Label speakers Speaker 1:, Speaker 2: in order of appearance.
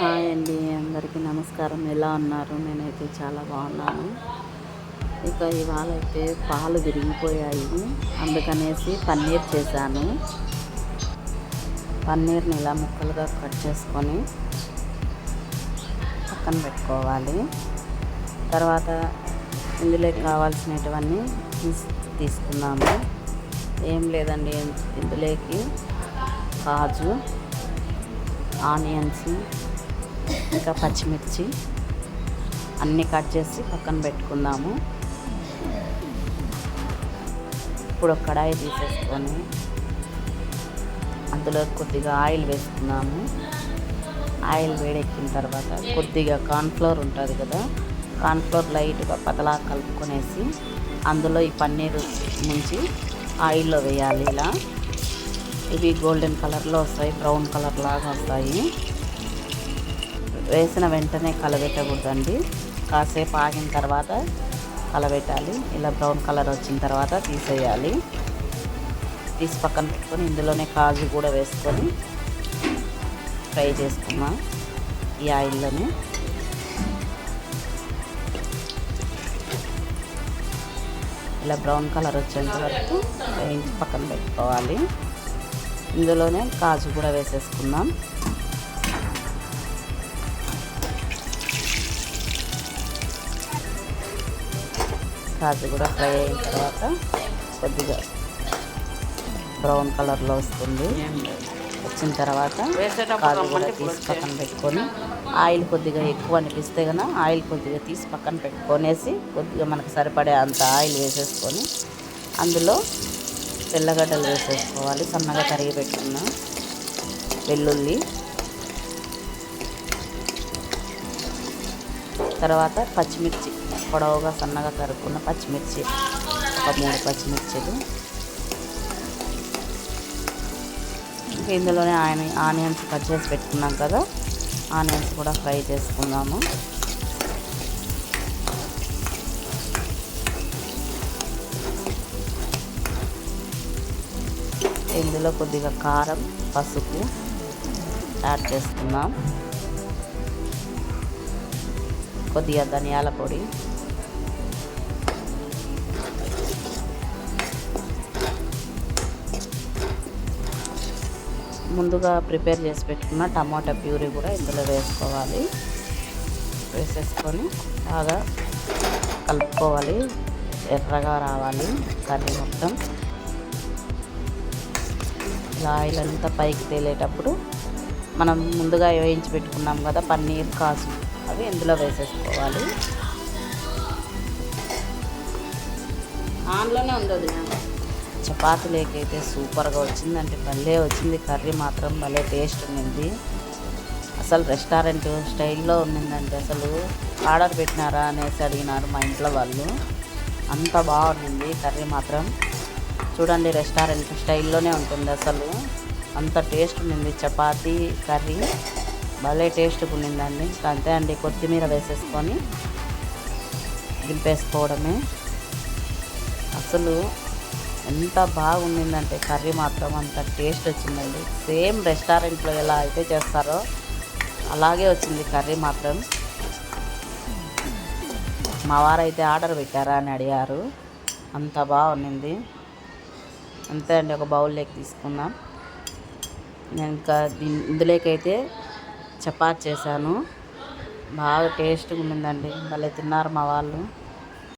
Speaker 1: Hi అండి అందరికీ నమస్కారం. ఎలా ఉన్నారు? నేనైతే చాలా బాగున్నాను. ఇక ఇవాళ అయితే పాలు విరిగిపోయాయి. అందుకనేసి పన్నీర్ చేశాను. పన్నీర్ని ఇలా ముక్కలుగా కట్ చేసుకొని పక్కన పెట్టుకోవాలి. తర్వాత ఇందులో కావాల్సినటువన్నీ తీసుకున్నాము ఏం లేదండి ఇందులోకి కాజు ఆనియన్స్ ఇంకా పచ్చిమిర్చి అన్నీ కట్ చేసి పక్కన పెట్టుకుందాము. ఇప్పుడు కడాయి తీసేసుకొని అందులో కొద్దిగా ఆయిల్ వేసుకున్నాము. ఆయిల్ వేడెక్కిన తర్వాత కొద్దిగా కార్న్ఫ్లోర్ ఉంటుంది కదా కార్న్ఫ్లోర్ లైట్గా పతలా కలుపుకొనేసి అందులో ఈ పన్నీరు ముంచి ఆయిల్లో వేయాలి ఇలా. ఇవి గోల్డెన్ కలర్లో వస్తాయి బ్రౌన్ కలర్ లాగా వస్తాయి. వేసిన వెంటనే కలబెట్టకూడదండి. కాసేపు ఆగిన తర్వాత కలబెట్టాలి. ఇలా బ్రౌన్ కలర్ వచ్చిన తర్వాత తీసేయాలి. తీసి పక్కన పెట్టుకొని ఇందులోనే కాజు కూడా వేసుకొని ఫ్రై చేసుకున్నాం ఈ ఆయిల్లోనే. ఇలా బ్రౌన్ కలర్ వచ్చేంత వరకు వేయించి పక్కన పెట్టుకోవాలి. ఇందులోనే కాజు కూడా వేసేసుకుందాం. కాజు కూడా ఫ్రై అయిన తర్వాత కొద్దిగా బ్రౌన్ కలర్లో వస్తుంది. వచ్చిన తర్వాత కాజు కూడా తీసి పక్కన పెట్టుకొని ఆయిల్ కొద్దిగా ఎక్కువ అనిపిస్తే కనుక ఆయిల్ కొద్దిగా తీసి పక్కన పెట్టుకొనేసి కొద్దిగా మనకు సరిపడే అంత ఆయిల్ వేసేసుకొని అందులో తెల్లగడ్డలు వేసేసుకోవాలి. సన్నగా కరిగి పెట్టుకున్న వెల్లుల్లి. తర్వాత పచ్చిమిర్చి. పొడవుగా సన్నగా తరుక్కున్న పచ్చిమిర్చి ఒక మూడు పచ్చిమిర్చిలు. ఇందులోనే ఆయన ఆనియన్స్ కట్ చేసి పెట్టుకున్నాం కదా ఆనియన్స్ కూడా ఫ్రై చేసుకుందాము. ఇందులో కొద్దిగా కారం పసుపు యాడ్ చేసుకుందాం. కొద్దిగా ధనియాల పొడి ముందుగా ప్రిపేర్ చేసి పెట్టుకున్న టమాటా ప్యూరీ కూడా ఇందులో వేసుకోవాలి. వేసేసుకొని బాగా కలుపుకోవాలి. ఎర్రగా రావాలి కర్రీ మొత్తం. ఇలా ఆయిల్ అంతా పైకి తేలేటప్పుడు మనం ముందుగా వేయించి పెట్టుకున్నాం కదా పన్నీర్ కాజు అవి ఇందులో వేసేసుకోవాలి.
Speaker 2: ఆన్లోనే ఉంది అది
Speaker 1: అయితే సూపర్గా వచ్చిందంటే భలే వచ్చింది. కర్రీ మాత్రం భలే టేస్ట్ ఉండింది అసలు రెస్టారెంట్ స్టైల్లో ఉండిందంటే అసలు ఆర్డర్ పెట్టినారా అనేసి అడిగినారు మా ఇంట్లో వాళ్ళు. అంత బాగుండింది కర్రీ మాత్రం. చూడండి రెస్టారెంట్ స్టైల్లోనే ఉంటుంది అసలు. అంత టేస్ట్ ఉండింది చపాతీ కర్రీ భలే టేస్ట్గా ఉండిందండి అంతే అండి. కొత్తిమీర వేసేసుకొని దింపేసుకోవడమే. అసలు ఎంత బాగుండిందంటే కర్రీ మాత్రం అంత టేస్ట్ వచ్చిందండి. సేమ్ రెస్టారెంట్లో ఎలా అయితే చేస్తారో అలాగే వచ్చింది కర్రీ మాత్రం. మా వారైతే ఆర్డర్ పెట్టారా అని అడిగారు. అంత బాగుండింది. అంతే అండి ఒక బౌల్లోకి తీసుకున్నాం నేను ఇంకా దీని ఇందులోకైతే చపాతి చేశాను. బాగా టేస్ట్గా ఉండిందండి. భలే తిన్నారు మా వాళ్ళు.